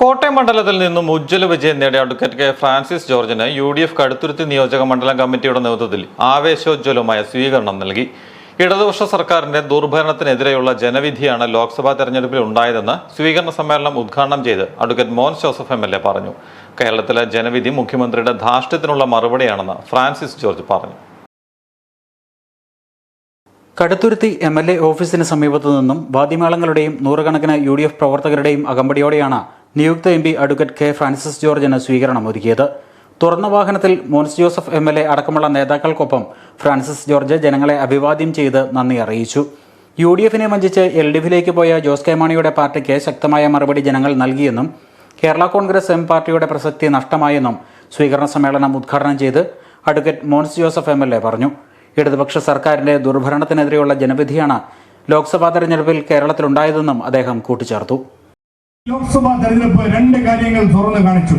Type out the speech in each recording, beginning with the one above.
കോട്ടയം മണ്ഡലത്തിൽ നിന്നും ഉജ്ജ്വല വിജയം നേടിയ അഡ്വക്കേറ്റ് കെ ഫ്രാൻസിസ് ജോർജിന് യു ഡി എഫ് കടുത്തുരുത്തി നിയോജക മണ്ഡലം കമ്മിറ്റിയുടെ നേതൃത്വത്തിൽ ആവേശോജ്വലമായ സ്വീകരണം നൽകി. ഇടതുപക്ഷ സർക്കാരിന്റെ ദുർഭരണത്തിനെതിരെയുള്ള ജനവിധിയാണ് ലോക്സഭാ തെരഞ്ഞെടുപ്പിൽ ഉണ്ടായതെന്ന് സ്വീകരണ സമ്മേളനം ഉദ്ഘാടനം ചെയ്ത് അഡ്വക്കേറ്റ് മോൻ ജോസഫ് എം പറഞ്ഞു. കേരളത്തിലെ ജനവിധി മുഖ്യമന്ത്രിയുടെ ധാർഷ്ട്യത്തിനുള്ള മറുപടിയാണെന്ന് ഫ്രാൻസിസ് ജോർജ് പറഞ്ഞു. കടുത്തുരുത്തി എം എൽ എ ഓഫീസിന് സമീപത്തു നിന്നും വാദ്യമേളങ്ങളുടെയും നൂറുകണക്കിന് യു ഡി എഫ് പ്രവർത്തകരുടെയും അകമ്പടിയോടെയാണ് നിയുക്ത M P advocate K Francis ജോർജിന് സ്വീകരണം ഒരുക്കിയത്. തുറന്ന വാഹനത്തിൽ Mons Joseph M L A അടക്കമുള്ള നേതാക്കൾക്കൊപ്പം ഫ്രാൻസിസ് ജോർജ് ജനങ്ങളെ അഭിവാദ്യം ചെയ്ത് നന്ദി അറിയിച്ചു. യു ഡി എഫിനെ വഞ്ചിച്ച് എൽ ഡി എഫിലേക്ക് പോയ ജോസ് കെ മാണിയുടെ പാർട്ടിക്ക് ശക്തമായ മറുപടി ജനങ്ങൾ നൽകിയെന്നും കേരള കോൺഗ്രസ് എം പാർട്ടിയുടെ പ്രസക്തി നഷ്ടമായെന്നും സ്വീകരണ സമ്മേളനം ഉദ്ഘാടനം ചെയ്ത് advocate Mons Joseph M L A പറഞ്ഞു. ഇടതുപക്ഷ സർക്കാരിന്റെ ദുർഭരണത്തിനെതിരെയുള്ള ജനവിധിയാണ് ലോക്സഭാ തെരഞ്ഞെടുപ്പിൽ കേരളത്തിലുണ്ടായതെന്നും അദ്ദേഹം കൂട്ടിച്ചേർത്തു. ലോക്സഭാ തെരഞ്ഞെടുപ്പ് രണ്ട് കാര്യങ്ങൾ തുറന്നു കാണിച്ചു.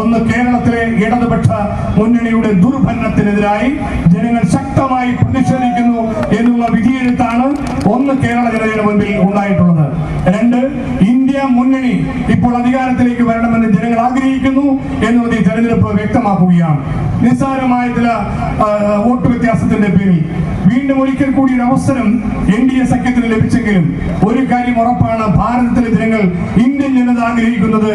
ഒന്ന് കേരളത്തിലെ ഇടതുപക്ഷ മുന്നണിയുടെ ദുർഭരണത്തിനെതിരായി ജനങ്ങൾ ശക്തമായി പ്രതിഷേധിക്കുന്നു എന്നുള്ള വിധിയെഴുത്താണ് ഒന്ന് കേരള ജനതയുടെ മുന്നിൽ ഉണ്ടായിട്ടുള്ളത്. ഇന്ത്യ മുന്നണി ഇപ്പോൾ അധികാരത്തിലേക്ക് വരണമെന്ന് ജനങ്ങൾ ആഗ്രഹിക്കുന്നു എന്നുള്ളത് ഈ തെരഞ്ഞെടുപ്പ് വ്യക്തമാക്കുകയാണ്. നിസ്സാരമായ ചില വോട്ട് വ്യത്യാസത്തിന്റെ പേരിൽ വീണ്ടും ഒരിക്കൽ കൂടി ഒരു അവസരം എൻ ഡി എ സഖ്യത്തിന് ലഭിച്ചെങ്കിലും ഒരു കാര്യം ഉറപ്പാണ് ഭാരതത്തിലെ ജനങ്ങൾ ഇന്ത്യൻ ജനത ആഗ്രഹിക്കുന്നത്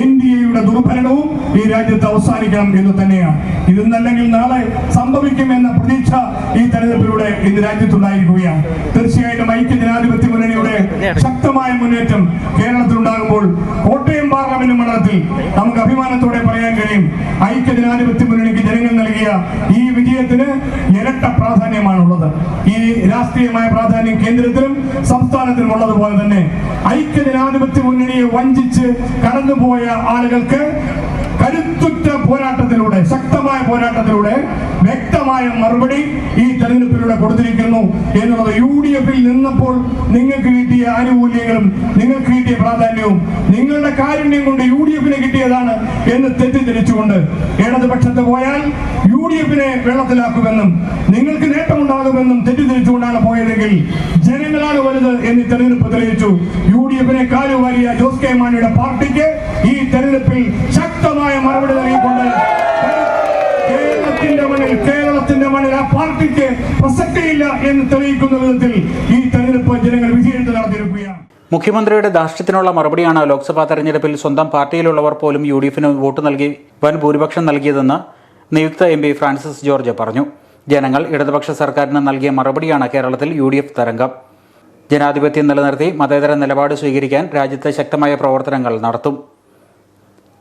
എൻ ഡി എയുടെ ദുർഭരണവും ഈ രാജ്യത്ത് അവസാനിക്കണം എന്ന് തന്നെയാണ്. ഇതെന്നല്ലെങ്കിൽ നാളെ സംഭവിക്കുമെന്ന പ്രതീക്ഷ ഈ തെരഞ്ഞെടുപ്പിലൂടെ ഇന്ന് രാജ്യത്തുണ്ടായിരിക്കുകയാണ്. തീർച്ചയായിട്ടും ഐക്യ ജനാധിപത്യ മുന്നണിയുടെ ശക്തമായ മുന്നേറ്റം കേരളത്തിലുണ്ടാകുമ്പോൾ കോട്ടയം പാർലമെന്റ് മണ്ഡലത്തിൽ നമുക്ക് അഭിമാനത്തോടെ പറയാൻ കഴിയും. ഐക്യ ജനാധിപത്യ മുന്നണിക്ക് ജനങ്ങൾ നൽകിയ ഈ വിജയത്തിന് ഇരട്ട പ്രാധാന്യമാണുള്ളത്. ഈ രാഷ്ട്രീയമായ പ്രാധാന്യം കേന്ദ്രത്തിലും സംസ്ഥാനത്തിലും ഉള്ളതുപോലെ തന്നെ ഐക്യ ജനാധിപത്യ മുന്നണിയെ വഞ്ചിച്ച് കടന്നുപോയ ആളുകൾക്ക് കരുത്തുറ്റ പോരാട്ടത്തിലൂടെ ശക്തമായ പോരാട്ടത്തിലൂടെ വ്യക്തമായ മറുപടി ഈ തെരഞ്ഞെടുപ്പിലൂടെ കൊടുത്തിരിക്കുന്നു എന്നുള്ളത് യു ഡി എഫിൽ നിന്നപ്പോൾ നിങ്ങൾക്ക് കിട്ടിയ ആനുകൂല്യങ്ങളും നിങ്ങൾക്ക് കിട്ടിയ പ്രാധാന്യവും നിങ്ങളുടെ കാരുണ്യം കൊണ്ട് യു ഡി എഫിന് കിട്ടിയതാണ് എന്ന് തെറ്റിദ്ധരിച്ചുകൊണ്ട് ഇടതുപക്ഷത്ത് പോയാൽ യു ഡി എഫിനെ വെള്ളത്തിലാക്കുമെന്നും നിങ്ങൾക്ക് നേട്ടമുണ്ടാകുമെന്നും തെറ്റിദ്ധരിച്ചുകൊണ്ടാണ് പോയതെങ്കിൽ ജനങ്ങളാണ് വലുത് എന്ന് തെരഞ്ഞെടുപ്പ് തെളിയിച്ചു. യു ഡി എഫിനെ കാലുവാരിയ ജോസ് കെ മാണിയുടെ പാർട്ടിക്ക് ഈ തെരഞ്ഞെടുപ്പിൽ ശക്തമായ മറുപടി നൽകിക്കൊണ്ട് കേരളത്തിന്റെ മണ്ണിൽ കേരളത്തിന്റെ മണ്ണിൽ ആ പാർട്ടിക്ക് പ്രസക്തിയില്ല എന്ന് തെളിയിക്കുന്ന വിധത്തിൽ ഈ തെരഞ്ഞെടുപ്പ് ജനങ്ങൾ വിജയെടുത്ത് നടത്തിയിരിക്കുകയാണ്. മുഖ്യമന്ത്രിയുടെ ധാർഷ്ട്യത്തിനുള്ള മറുപടിയാണ് ലോക്സഭാ തെരഞ്ഞെടുപ്പിൽ സ്വന്തം പാർട്ടിയിലുള്ളവർ പോലും യു ഡി എഫിന് വോട്ട് നൽകി വൻ ഭൂരിപക്ഷം നൽകിയതെന്ന് നിയുക്ത എം പി ഫ്രാൻസിസ് ജോർജ് പറഞ്ഞു. ജനങ്ങൾ ഇടതുപക്ഷ സർക്കാരിന് നൽകിയ മറുപടിയാണ് കേരളത്തിൽ യു ഡി എഫ് തരംഗം. ജനാധിപത്യം നിലനിർത്തി മതേതര നിലപാട് സ്വീകരിക്കാൻ രാജ്യത്തെ ശക്തമായ പ്രവർത്തനങ്ങൾ നടത്തും.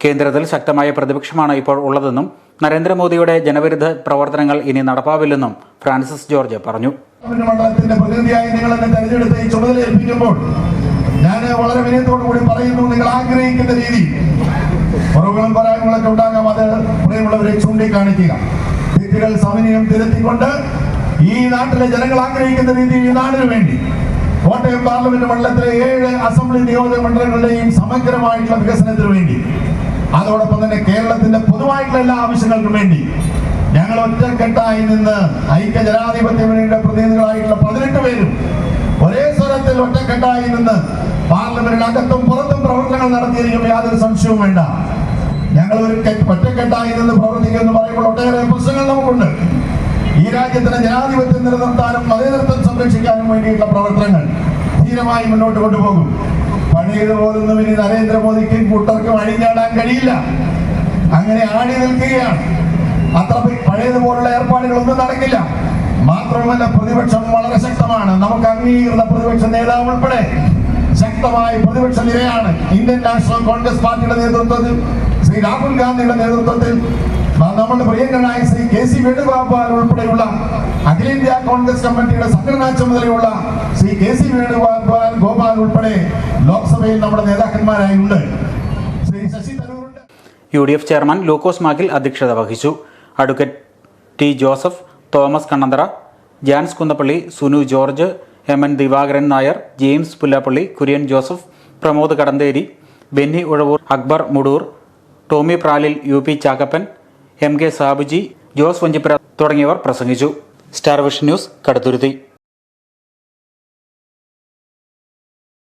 കേന്ദ്രത്തിൽ ശക്തമായ പ്രതിപക്ഷമാണ് ഇപ്പോൾ ഉള്ളതെന്നും നരേന്ദ്രമോദിയുടെ ജനവിരുദ്ധ പ്രവർത്തനങ്ങൾ ഇനി നടപ്പാവില്ലെന്നും ഫ്രാൻസിസ് ജോർജ് പറഞ്ഞു. പ്രതിനിധിയായി നിങ്ങൾ എന്നെ തെരഞ്ഞെടുത്ത് ഈ ഞാൻ വളരെ വിനയത്തോടു കൂടി പറയുന്നു നിങ്ങൾ ആഗ്രഹിക്കുന്ന രീതി. കുറവുകളും പരാജയങ്ങളൊക്കെ ഉണ്ടാകാം അത് പ്രിയമുള്ളവരെ ചൂണ്ടിക്കാണിക്കുക. തെറ്റുകൾ സമന്വയം തിരുത്തിക്കൊണ്ട് ഈ നാട്ടിലെ ജനങ്ങൾ ആഗ്രഹിക്കുന്ന രീതി ഈ നാടിനു വേണ്ടി. കോട്ടയം പാർലമെന്റ് മണ്ഡലത്തിലെ ഏഴ് അസംബ്ലി നിയോജക മണ്ഡലങ്ങളുടെയും സമഗ്രമായിട്ടുള്ള വികസനത്തിന് വേണ്ടി. അതോടൊപ്പം തന്നെ കേരളത്തിന്റെ പൊതുവായിട്ടുള്ള എല്ലാ ആവശ്യങ്ങൾക്കും വേണ്ടി ഞങ്ങൾ ഒറ്റക്കെട്ടായി നിന്ന് ഐക്യ ജനാധിപത്യ മുന്നണിയുടെ പ്രതിനിധികളായിട്ടുള്ള പതിനെട്ട് പേരും ഒരേ സ്വരത്തിൽ ഒറ്റക്കെട്ടായി നിന്ന് പാർലമെന്റിൽ അകത്തും പുറത്തും പ്രവർത്തനങ്ങൾ നടത്തിയിരിക്കും യാതൊരു സംശയവും വേണ്ട. ഞങ്ങൾ ഒരു ഒറ്റക്കെട്ടായി നിന്ന് പ്രവർത്തിക്കുക എന്ന് പറയുമ്പോൾ ഒട്ടേറെ പ്രശ്നങ്ങൾ നമുക്കുണ്ട്. ഈ രാജ്യത്തിന് ജനാധിപത്യം നിലനിർത്താനും മതേതൃത്വം സംരക്ഷിക്കാനും വേണ്ടിയിട്ടുള്ള പ്രവർത്തനങ്ങൾ ധീരമായി മുന്നോട്ട് കൊണ്ടുപോകും. പഴയതുപോലൊന്നും ഇനി നരേന്ദ്രമോദിക്കും കൂട്ടർക്കും അഴിഞ്ഞാടാൻ കഴിയില്ല. അങ്ങനെ ആടി നിൽക്കുകയാണ്. അത്ര പഴയതുപോലുള്ള ഏർപ്പാടുകളൊന്നും നടക്കില്ല. മാത്രമല്ല പ്രതിപക്ഷം വളരെ ശക്തമാണ്. നമുക്ക് അംഗീകൃത പ്രതിപക്ഷ നേതാവ് ഉൾപ്പെടെ ശക്തമായ പ്രതിപക്ഷ നിരയാണ് ഇന്ത്യൻ നാഷണൽ കോൺഗ്രസ് പാർട്ടിയുടെ നേതൃത്വത്തിൽ ശ്രീ രാഹുൽ ഗാന്ധിയുടെ നേതൃത്വത്തിൽ നമ്മുടെ പ്രിയങ്കരനായ ശ്രീ കെ സി വേണുഗോപാൽ ഉൾപ്പെടെയുള്ള അഖിലേന്ത്യാ കോൺഗ്രസ് കമ്മിറ്റിയുടെ സംഘടനാ ചുമതലയുള്ള ശ്രീ കെ സി വേണുഗോപാൽ ഗോപാൽ ഉൾപ്പെടെ ലോക്സഭയിൽ നമ്മുടെ നേതാക്കന്മാരായി ഉണ്ട് ശ്രീ ശശി തരൂരിന്റെ U D F chairman Lukose Magil അധ്യക്ഷത വഹിച്ചു. Advocate T Joseph Thomas Kannanthara Jans Kunnappally Sunu George M N Divakaran Nair James Pullappally Kurian Joseph Pramod Kadantheri Benny Uzhavoor Akbar Mudoor Tomy Pralil U P Chackappan M K Sabuji Jose Vanchipura തുടങ്ങിയവർ പ്രസംഗിച്ചു. Star vision news Kaduthuruthy.